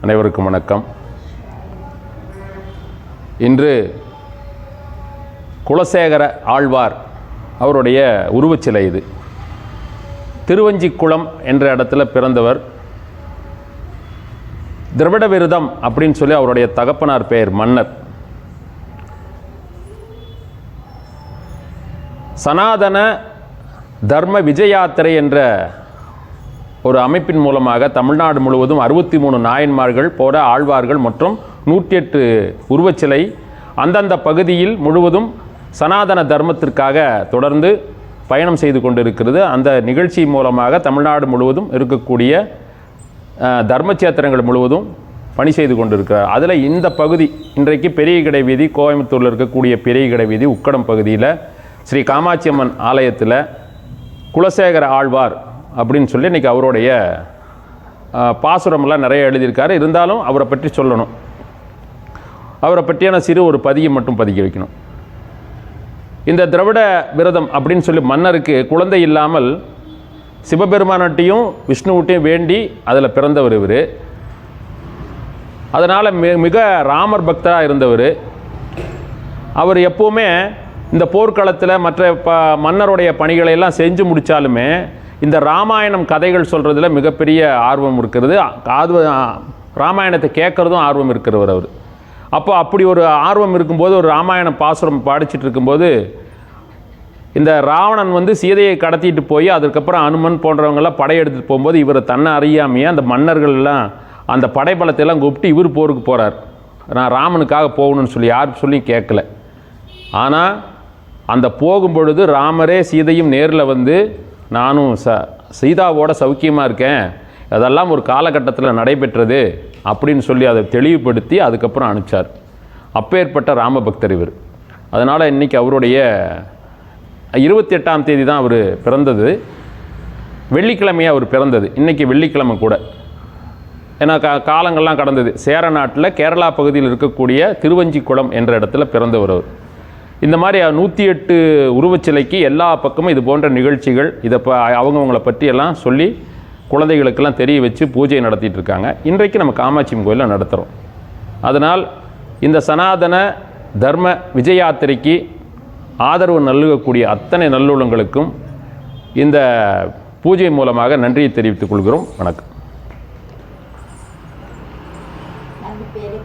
அனைவருக்கும் வணக்கம். இன்று குலசேகர ஆழ்வார் அவருடைய உருவச்சிலை இது. திருவஞ்சிக்குளம் என்ற இடத்துல பிறந்தவர். திரவிட விருதம் அப்படின்னு சொல்லி அவருடைய தகப்பனார் பெயர் மன்னர். சனாதன தர்ம விஜயாத்திரை என்ற ஒரு அமைப்பின் மூலமாக தமிழ்நாடு முழுவதும் அறுபத்தி மூணு நாயன்மார்கள் போட ஆழ்வார்கள் மற்றும் நூற்றி எட்டு உருவச்சிலை அந்தந்த பகுதியில் முழுவதும் சனாதன தர்மத்திற்காக தொடர்ந்து பயணம் செய்து கொண்டிருக்கிறது. அந்த நிகழ்ச்சி மூலமாக தமிழ்நாடு முழுவதும் இருக்கக்கூடிய தர்மச்சேத்திரங்கள் முழுவதும் பணி செய்து கொண்டிருக்கிறார். அதில் இந்த பகுதி இன்றைக்கு பெரிய கடை வீதி கோயம்புத்தூரில் இருக்கக்கூடிய பெரிய கடை வீதி உக்கடம் பகுதியில் ஸ்ரீ காமாட்சி அம்மன் ஆலயத்தில் குலசேகர ஆழ்வார் அப்படின்னு சொல்லி இன்றைக்கி அவருடைய பாசுரமெல்லாம் நிறைய எழுதியிருக்காரு. இருந்தாலும் அவரை பற்றி சொல்லணும். அவரை பற்றியான சிறு ஒரு பதியை மட்டும் பதிக்க வைக்கணும். இந்த திராவிட விரதம் அப்படின்னு சொல்லி மன்னருக்கு குழந்தை இல்லாமல் சிவபெருமானட்டையும் விஷ்ணுவிட்டையும் வேண்டி அதில் பிறந்தவர் இவர். அதனால் மி மிக ராமர் பக்தராக இருந்தவர். அவர் எப்போவுமே இந்த போர்க்களத்தில் மற்ற ப மன்னருடைய பணிகளை எல்லாம் செஞ்சு முடித்தாலுமே இந்த ராமாயணம் கதைகள் சொல்கிறதுல மிகப்பெரிய ஆர்வம் இருக்கிறது. அது ராமாயணத்தை கேட்குறதும் ஆர்வம் இருக்கிறவர் அவர். அப்போ அப்படி ஒரு ஆர்வம் இருக்கும்போது ஒரு ராமாயண பாசுரம் படிச்சுட்டு இருக்கும்போது இந்த ராவணன் வந்து சீதையை கடத்திட்டு போய் அதுக்கப்புறம் அனுமன் போன்றவங்கெல்லாம் படையெடுத்துட்டு போகும்போது இவரை தன்னை அறியாமையே அந்த மன்னர்கள் எல்லாம் அந்த படைபலத்தையெல்லாம் கூப்பிட்டு இவர் போருக்கு போகிறார் நான் ராமனுக்காக போகணும்னு சொல்லி யார் சொல்லி கேட்கல. ஆனால் அந்த போகும்பொழுது ராமரே சீதையும் நேரில் வந்து நானும் ச சீதாவோட சௌக்கியமாக இருக்கேன். அதெல்லாம் ஒரு காலகட்டத்தில் நடைபெற்றது அப்படின்னு சொல்லி அதை தெளிவுபடுத்தி அதுக்கப்புறம் அனுப்பிச்சார். அப்பேற்பட்ட ராமபக்தர் இவர். அதனால் இன்றைக்கி அவருடைய இருபத்தி எட்டாம் தேதி தான் அவர் பிறந்தது. வெள்ளிக்கிழமையாக அவர் பிறந்தது. இன்றைக்கி வெள்ளிக்கிழமை கூட. ஏன்னா கா காலங்கள்லாம் கடந்தது. சேர நாட்டில் கேரளா பகுதியில் இருக்கக்கூடிய திருவஞ்சிக்குளம் என்ற இடத்துல பிறந்தவர் அவர். இந்த மாதிரி நூற்றி எட்டு உருவச்சிலைக்கு எல்லா பக்கமும் இது போன்ற நிகழ்ச்சிகள் இதை ப அவங்கவங்கள பற்றியெல்லாம் சொல்லி குழந்தைகளுக்கெல்லாம் தெரிய வச்சு பூஜை நடத்திட்டு இருக்காங்க. இன்றைக்கு நம்ம காமாட்சி அம்மன் கோயிலில் நடத்துகிறோம் அதனால் இந்த சனாதன தர்ம விஜயாத்திரைக்கு ஆதரவு நல்கக்கூடிய அத்தனை நல்லுள்ளங்களுக்கும் இந்த பூஜை மூலமாக நன்றியை தெரிவித்துக் கொள்கிறோம். வணக்கம். நம்ம பேரே